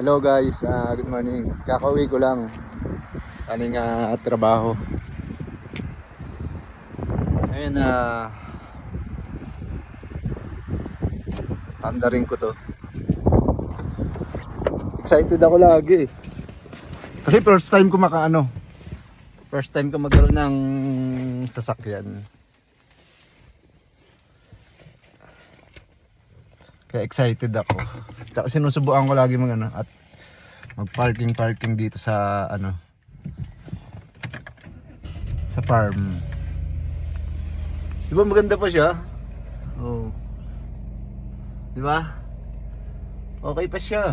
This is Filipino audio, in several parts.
Hello guys, ah, good morning. Kakauwi ko lang. Kaning ah, trabaho. Ayun na uh, Andarin ko to. Excited ako lagi. Kasi first time ko makaano. First time ko magkaroon ng sasakyan. Kaya excited ako. Tsaka sinusubukan ko lagi mag ano, at mag-parking parking dito sa ano sa farm. Di ba maganda pa siya? Oo. Di ba? Okay pa siya.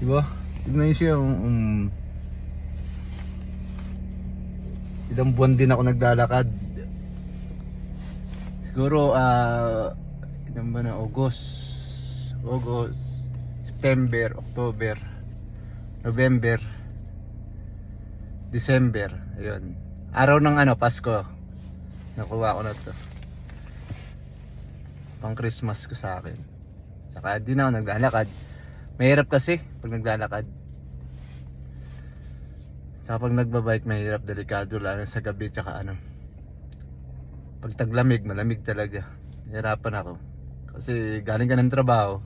Di ba? Tignan niyo siya. Um, um, ilang buwan din ako naglalakad. Siguro, ah, ilan ba na? August, August, September, October, November, December. Ayun. Araw ng ano, Pasko. Nakuha ko na to. Pang Christmas ko sa akin. Saka di na ako naglalakad. Mahirap kasi pag naglalakad. Saka pag nagbabike, mahirap, delikado lalo sa gabi tsaka ano. Pag taglamig, malamig talaga. Hirapan ako. Kasi galing ka ng trabaho,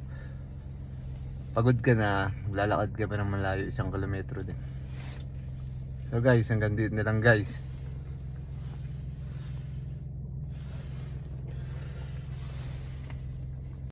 pagod ka na, maglalakad ka pa ng malayo, isang kilometro din. So guys, hanggang dito na lang guys.